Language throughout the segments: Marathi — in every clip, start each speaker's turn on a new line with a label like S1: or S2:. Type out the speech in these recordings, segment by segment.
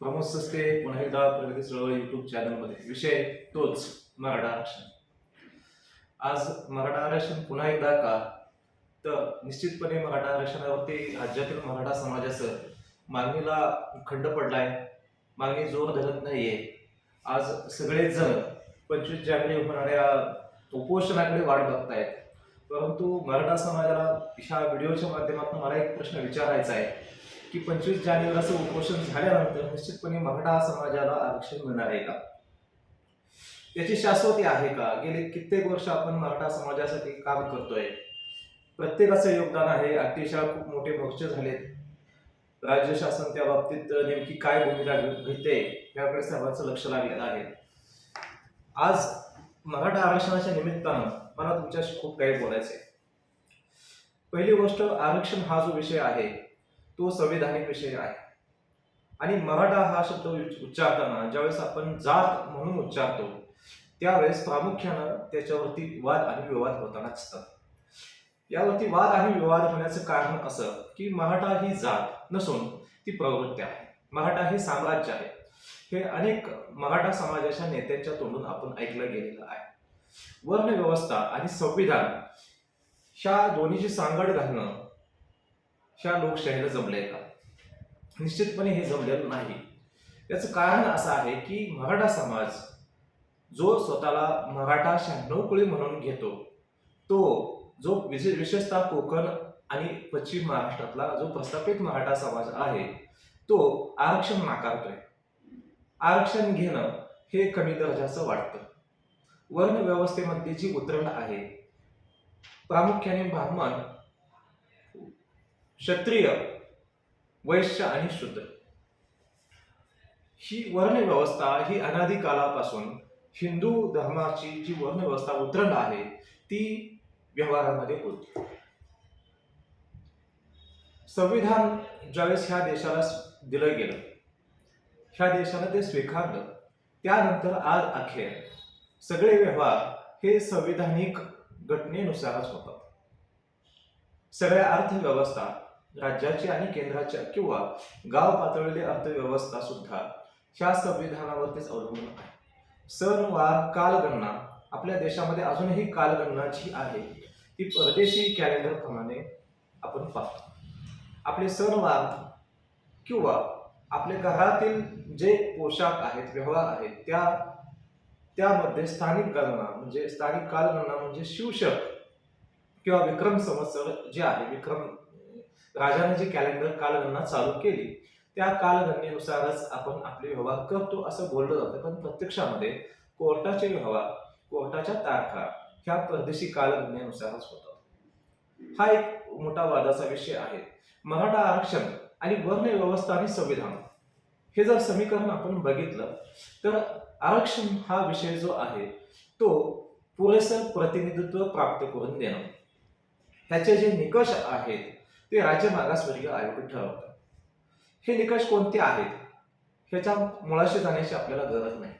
S1: प्रमोद सस्ते पुन्हा एकदा प्रगती चळवळ युट्यूब चॅनलमध्ये विषय तोच मराठा आरक्षण आज मराठा आरक्षण पुन्हा एकदा का? तर निश्चितपणे मराठा आरक्षणावरती राज्यातील मराठा समाजाचं मागणीला खंड पडलाय. मागणी जोर धरत नाहीये. आज सगळेच जण पंचवीस जानेवारी होणाऱ्या उपोषणाकडे वाट बघतायत. परंतु मराठा समाजाला ह्या व्हिडिओच्या माध्यमातून मला एक प्रश्न विचारायचा आहे. की पंचवीस जानेवारीचं उपोषण झाल्यानंतर निश्चितपणे मराठा समाजाला आरक्षण मिळणार आहे का? त्याची शाश्वती आहे का? गेले कित्येक वर्ष आपण मराठा समाजासाठी काम करतोय. प्रत्येकाचं योगदान आहे. अतिशय खूप मोठे मोर्चे झालेत. राज्य शासन त्या बाबतीत नेमकी काय भूमिका घेते याकडे सर्वांचं लक्ष लागलेलं आहे. आज मराठा आरक्षणाच्या निमित्तानं मला तुमच्याशी खूप काही बोलायचं आहे पहिली गोष्ट आरक्षण हा जो विषय आहे तो संवैधानिक विषय आहे. आणि मराठा हा शब्द उच्चारताना ज्यावेळेस आपण जात म्हणून उच्चारतो त्यावेळेस प्रामुख्यानं त्याच्यावरती वाद आणि विवाद होताना दिसतात. यावरती वाद आणि विवाद होण्याचं कारण असं की मराठा ही जात नसून ती प्रवृत्ती आहे. मराठा हे साम्राज्य आहे. हे अनेक मराठा समाजाच्या नेत्यांच्या तोंडून आपण ऐकलं गेलेलं आहे. वर्णव्यवस्था आणि संविधान ह्या दोन्हीची सांगड घालणं ह्या लोकशाहीला जमले का? निश्चितपणे हे जमलेलं नाही. याचं कारण असं आहे की मराठा समाज जो स्वतःला मराठा शहाण्णव कुळी म्हणून घेतो तो जो विशे- विशेषतः कोकण आणि पश्चिम महाराष्ट्रातला जो प्रस्थापित मराठा समाज आहे तो आरक्षण नाकारतोय. आरक्षण घेणं हे कमी दर्जाचं वाटतं. वर्ण व्यवस्थेमध्ये जी उतरण आहे प्रामुख्याने ब्राह्मण क्षत्रिय वैश्य आणि शूद्र. ही वर्ण व्यवस्था ही अनादिकालापासून हिंदू धर्माची जी वर्ण व्यवस्था आहे ती व्यवहारामध्ये होती संविधान ज्यावेळेस ह्या देशाला दिलं गेलं ह्या देशानं ते स्वीकारलं त्यानंतर आज अखेर सगळे व्यवहार हे संविधानिक घटनेनुसारच होतात. सगळ्या अर्थव्यवस्था राज्याची आणि केंद्राच्या किंवा गाव पातळीवरील अर्थव्यवस्था सुद्धा ह्या संविधानावरतीच अवलंबून आहे. सणवार कालगणना आपल्या देशामध्ये अजूनही कालगणना जी आहे. ती परदेशी कॅलेंडर प्रमाणे आपण पाहतो. आपले सणवार किंवा आपल्या घरातील जे पोशाख आहेत व्यवहार आहेत त्या त्यामध्ये स्थानिक गणना म्हणजे स्थानिक कालगणना म्हणजे शिवशक किंवा विक्रम संवत्सर जे आहे विक्रम राजाने जी कॅलेंडर कालगणना चालू केली त्या कालगणनेनुसारच आपण आपले व्यवहार करतो असं बोललं जातं. पण प्रत्यक्षामध्ये कोर्टाचे व्यवहार कोर्टाच्या तारखा ह्या परदेशी कालगणनेनुसारच होतात हा एक मोठा वादाचा विषय आहे. मराठा आरक्षण आणि वर्ण व्यवस्था आणि संविधान हे जर समीकरण आपण बघितलं तर आरक्षण हा विषय जो आहे तो पुरेसं प्रतिनिधित्व प्राप्त करून देणं. ह्याचे जे निकष आहेत ते राज्य मागासवर्गीय आयोग ठरवतात. हे निकष कोणते आहेत? ह्याच्या मुळाशी जाण्याची आपल्याला गरज नाही.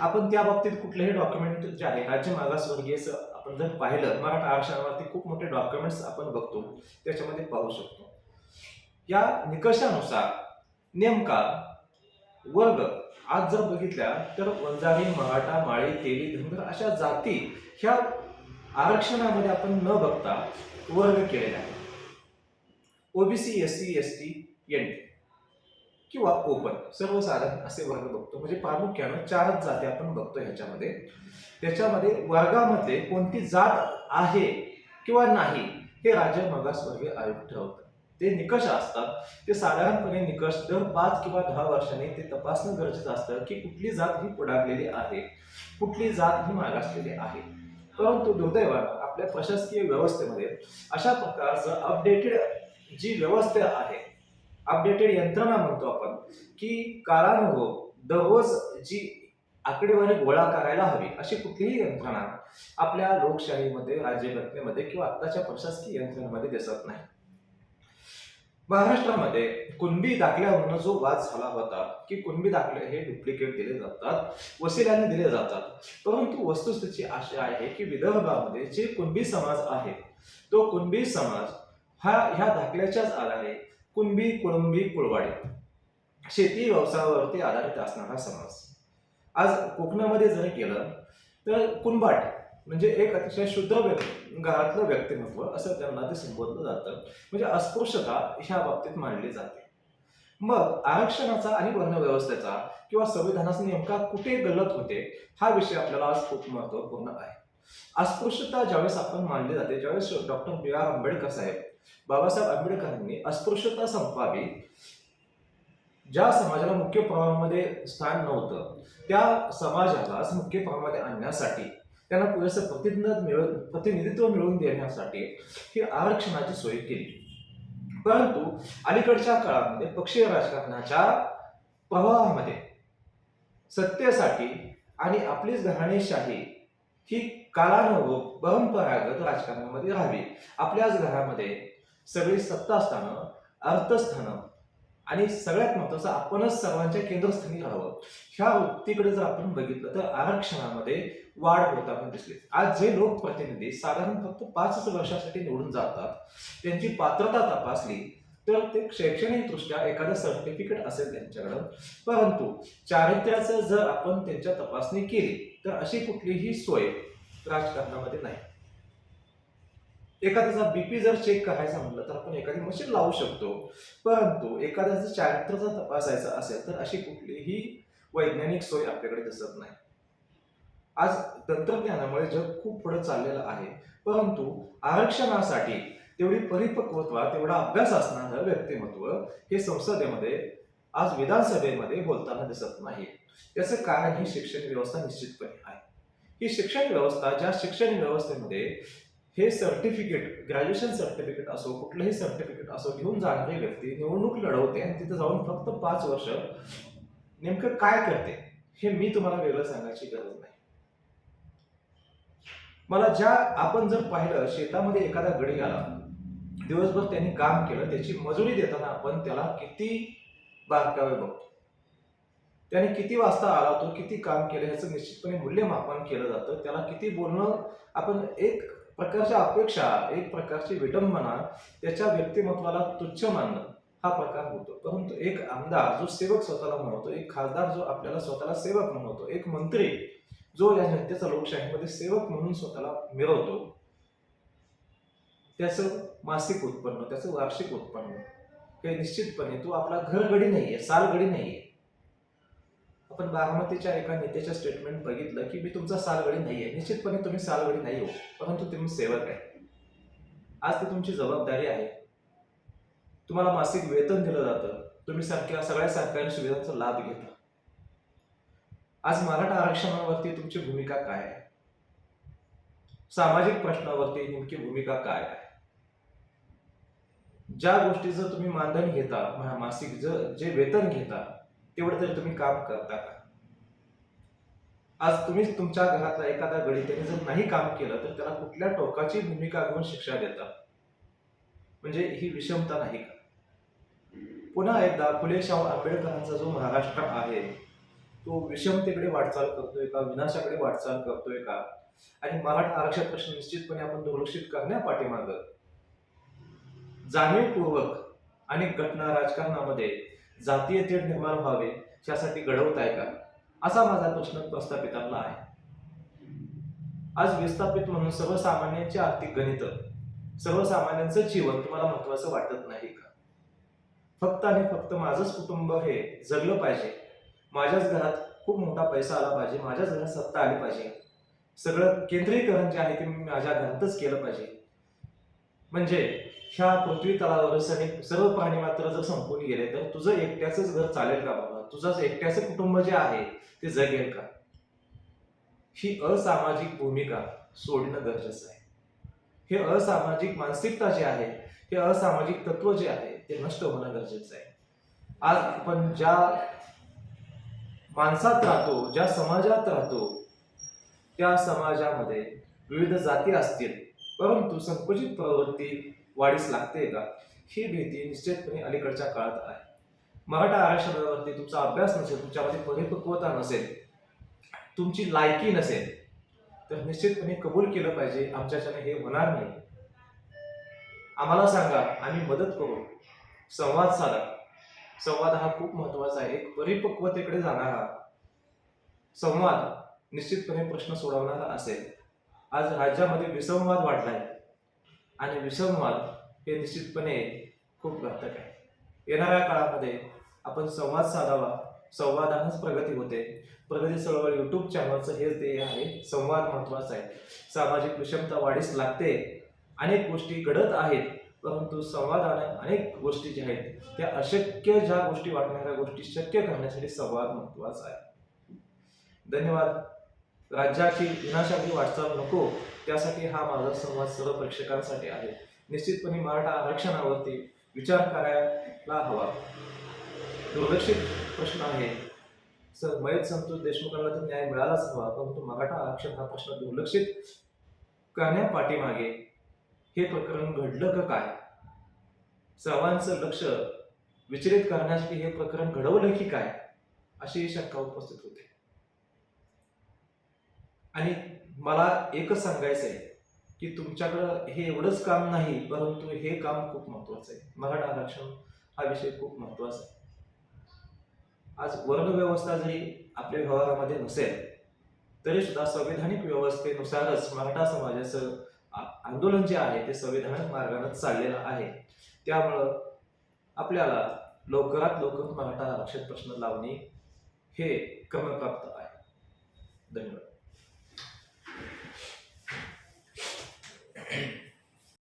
S1: आपण त्या बाबतीत कुठलेही डॉक्युमेंट जे आहे राज्य मागासवर्गीयचं आपण जर पाहिलं मराठा आरक्षणावरती खूप मोठे डॉक्युमेंट्स आपण बघतो. त्याच्यामध्ये पाहू शकतो. या निकषानुसार नेमका वर्ग आज जर बघितल्या तर वंजारी मराठा माळी तेली धनगर अशा जाती ह्या आरक्षणामध्ये आपण न बघता वर्ग केलेले आहेत OBC S C S T N T किंवा ओपन सर्वसाधारण असे वर्ग बघतो. म्हणजे प्रामुख्यानं चारच जाती आपण बघतो ह्याच्यामध्ये. त्याच्यामध्ये वर्गामध्ये कोणती जात आहे किंवा नाही हे राज्य मागासवर्गीय आयोग ठरवतं. ते निकष असतात. ते साधारणपणे निकष दर पाच किंवा दहा वर्षांनी ते तपासणं गरजेचं असतं की कुठली जात ही पुढारलेली आहे कुठली जात ही मागासलेली आहे. परंतु दुर्दैवानं आपल्या प्रशासकीय व्यवस्थेमध्ये अशा प्रकारचं अपडेटेड जी व्यवस्था आहे अपडेटेड यंत्रणा म्हणतो आपण की कालानुभव दररोज जी आकडेवारी गोळा करायला हवी अशी कुठलीही यंत्रणा आपल्या लोकशाहीमध्ये राज्यघटनेमध्ये किंवा आत्ताच्या प्रशासकीय यंत्रणेमध्ये दिसत नाही. महाराष्ट्रामध्ये कुणबी दाखल्यावरनं जो वाद झाला होता की कुणबी दाखले हे डुप्लिकेट दिले जातात वसिल्याने दिले जातात परंतु वस्तुस्थितीची अशी आहे की विदर्भामध्ये जे कुणबी समाज आहे तो कुणबी समाज हा ह्या दाखल्याच्याच आधारे कुणबी कुळंबी कुळवाडी. शेती व्यवसायावरती आधारित असणारा समाज आज कोकणामध्ये जर केलं तर कुंभाट म्हणजे एक अतिशय शुद्ध व्यक्ती घरातलं व्यक्तिमत्व असं त्यांना ते संबोधलं जातं. म्हणजे अस्पृश्यता ह्या बाबतीत मांडली जाते. मग आरक्षणाचा आणि वर्णव्यवस्थेचा किंवा संविधानाचा नेमका कुठे गलत होते हा विषय आपल्याला आज खूप महत्त्वपूर्ण आहे. अस्पृश्यता ज्यावेळेस आपण मानली जाते ज्यावेळेस doctor B R Ambedkar Saheb Babasaheb आंबेडकरांनी अस्पृश्यता संपावी ज्या समाजाला मुख्य प्रवाहामध्ये स्थान नव्हतं त्या समाजाला मुख्य प्रवाहामध्ये आणण्यासाठी त्यांना पुरेसं प्रतिनिधित्व मिळवून प्रतिनिधित्व मिळवून देण्यासाठी ही आरक्षणाची सोय केली. परंतु अलीकडच्या काळामध्ये पक्षीय राजकारणाच्या प्रवाहामध्ये सत्तेसाठी आणि आपलीच घराणेशाही ही कालानुरूप परंपरागत राजकारणामध्ये राहावी. आपल्याच घरामध्ये सगळी सत्तास्थानं अर्थस्थानं आणि सगळ्यात महत्वाचं आपणच सर्वांच्या केंद्रस्थानी राहावं. ह्या वृत्तीकडे जर आपण बघितलं तर आरक्षणामध्ये वाढ होताना दिसली. आज जे लोकप्रतिनिधी साधारण फक्त पाचच वर्षासाठी निवडून जातात त्यांची पात्रता तपासली तर ते शैक्षणिकदृष्ट्या एखादं सर्टिफिकेट असेल त्यांच्याकडं. परंतु चारित्र्याचं जर आपण त्यांच्या तपासणी केली तर अशी कुठलीही सोय राजकारणामध्ये नाही. एखाद्याचा बीपी जर चेक करायचा म्हटलं तर आपण एखादी मशीन लावू शकतो. परंतु एखाद्याचं चारित्र जर तपासायचा असेल तर अशी कुठलीही वैज्ञानिक सोय आपल्याकडे दिसत नाही. आज तंत्रज्ञानामुळे जग खूप पुढे चाललेलं आहे. परंतु आरक्षणासाठी तेवढी परिपक्वत्वा तेवढा अभ्यास असणारं व्यक्तिमत्व हे संसदेमध्ये आज विधानसभेमध्ये बोलताना दिसत नाही. त्याचं कारण ही शिक्षण व्यवस्था निश्चितपणे आहे. ही शिक्षण व्यवस्था ज्या शिक्षण व्यवस्थेमध्ये हे सर्टिफिकेट ग्रॅज्युएशन सर्टिफिकेट असो कुठलंही सर्टिफिकेट असो घेऊन जाणारी व्यक्ती निवडणूक लढवते आणि तिथे जाऊन फक्त पाच वर्ष नेमकं काय करते हे मी तुम्हाला वेगळं सांगायची गरज नाही. मला ज्या आपण जर पाहिलं शेतामध्ये एखादा गडी आला दिवसभर त्यांनी काम केलं त्याची मजुरी देताना आपण त्याला किती बारकावे बघतो. त्याने किती वाजता आला तो किती काम केलं ह्याचं निश्चितपणे मूल्यमापन केलं जातं त्याला किती बोलणं आपण एक प्रकारच्या अपेक्षा एक प्रकारची विटंबना त्याच्या व्यक्तिमत्वाला तुच्छ मानणं हा प्रकार होतो. परंतु एक आमदार जो सेवक स्वतःला म्हणतो एक खासदार जो आपल्याला स्वतःला सेवक म्हणतो एक मंत्री जो या जनतेचा लोकशाहीमध्ये सेवक म्हणून स्वतःला मिळवतो त्याचं मासिक उत्पन्न त्याचं वार्षिक उत्पन्न हे निश्चितपणे तो आपला घरगडी नाहीये सालगडी नाहीये. पण बारामतीच्या एका नेत्याच्या स्टेटमेंट बघितलं की मी तुमचा सालगडी नाहीये. निश्चितपणे तुम्ही सालगडी नाही हो परंतु तुम्ही सेवक आहे. आज ती तुमची जबाबदारी आहे. तुम्हाला मासिक वेतन दिलं जातं. तुम्ही सारख्या सगळ्या सरकारी सुविधांचा लाभ घेता. आज मराठा आरक्षणावरती तुमची भूमिका काय आहे? सामाजिक प्रश्नावरती नेमकी भूमिका काय आहे? ज्या गोष्टीचं तुम्ही मानधन घेता मासिक जे वेतन घेता तेवढं तरी तुम्ही काम करता का? आज तुम्ही तुमच्या घरातला एखादा गडी त्याने जर नाही काम केलं तर त्याला कुठल्या टोकाची भूमिका घेऊन शिक्षा देता? म्हणजे ही विषमता नाही का? पुन्हा एकदा फुले शाहू आंबेडकरांचा जो महाराष्ट्र आहे तो विषमतेकडे वाटचाल करतोय का? विनाशाकडे वाटचाल करतोय का? आणि मराठा आरक्षण प्रश्न निश्चितपणे आपण दुर्लक्षित करण्यापाठीमाग जाणीवपूर्वक अनेक घटना राजकारणामध्ये जातीय तेढ निर्माण व्हावे यासाठी घडवत आहे का? असा माझा प्रश्न प्रस्थापितांना आहे. आज विस्थापित म्हणून सर्वसामान्यांची आर्थिक गणित सर्वसामान्यांचं जीवन तुम्हाला महत्वाचं वाटत नाही का? फक्त आणि फक्त माझंच कुटुंब हे जगलं पाहिजे. माझ्याच घरात खूप मोठा पैसा आला पाहिजे. माझ्याच घरात सत्ता आली पाहिजे. सगळं केंद्रीकरण जे आहे ते मी माझ्या घरातच केलं पाहिजे. म्हणजे ह्या पृथ्वी तलावर सगळे सर्व प्राणी मात्र जर संपून गेले तर तुझं एकट्याच घर चालेल का बाबा? तुझं एकट्याचं कुटुंब जे आहे ते जगेल का? ही असामाजिक भूमिका सोडणं गरजेचं आहे. हे असामाजिक मानसिकता जे आहे हे असामाजिक तत्व जे आहे ते नष्ट होणं गरजेचं आहे. आज आपण ज्या माणसात राहतो ज्या समाजात राहतो त्या समाजामध्ये विविध जाती असतील. परंतु संकुचित प्रवृत्ती वाढीस लागते का? ही भीती निश्चितपणे अलीकडच्या काळात आहे. मराठा आरक्षणावरती तुमचा अभ्यास नसेल तुमच्यामध्ये परिपक्वता नसेल तुमची लायकी नसेल तर निश्चितपणे कबूल केलं पाहिजे आमच्याच्याने हे होणार नाही. आम्हाला सांगा आम्ही मदत करू. संवाद साधा. संवाद हा खूप महत्त्वाचा आहे. एक परिपक्वतेकडे जाणारा संवाद निश्चितपणे प्रश्न सोडवणारा असेल. आज राज्यामध्ये विसंवाद वाढला आहे आणि विसंवाद हे निश्चितपणे खूप घातक आहे. येणाऱ्या काळामध्ये आपण संवाद साधावा संवादानंच प्रगती होते. प्रगती चळवळ यूट्यूब चॅनलचं हेच ध्येय आहे संवाद महत्त्वाचा आहे. सामाजिक विषमता वाढीस लागते. अनेक गोष्टी घडत आहेत परंतु संवादाने अनेक गोष्टी ज्या आहेत त्या अशक्य ज्या गोष्टी वाटणाऱ्या गोष्टी शक्य करण्यासाठी संवाद महत्त्वाचा आहे. धन्यवाद. राज्याची विनाशाची वाटचाल नको त्यासाठी हा माझा संवाद सर्व प्रेक्षकांसाठी आहे. निश्चितपणे मराठा आरक्षणावरती विचार करायला हवा. दुर्लक्षित प्रश्न आहे. सर मयत संतोष देशमुखांना तर न्याय मिळालाच हवा परंतु मराठा आरक्षण हा प्रश्न दुर्लक्षित करण्यापाठीमागे हे प्रकरण घडलं का काय? सर्वांचं लक्ष विचलित करण्यासाठी हे प्रकरण घडवलं की काय? अशी शंका उपस्थित होते. आणि मला एकच सांगायचं आहे की तुमच्याकडं हे एवढंच काम नाही परंतु हे काम खूप महत्वाचं आहे. मराठा आरक्षण हा विषय खूप महत्त्वाचा आहे. आज वर्णव्यवस्था जरी आपल्या व्यवहारामध्ये नसेल तरी सुद्धा संविधानिक व्यवस्थेनुसारच मराठा समाजाचं आ- आंदोलन जे आहे ते संविधानिक मार्गाने चाललेलं आहे. त्यामुळं आपल्याला लवकरात लवकर मराठा आरक्षण प्रश्न लावणे हे क्रमप्राप्त आहे. धन्यवाद.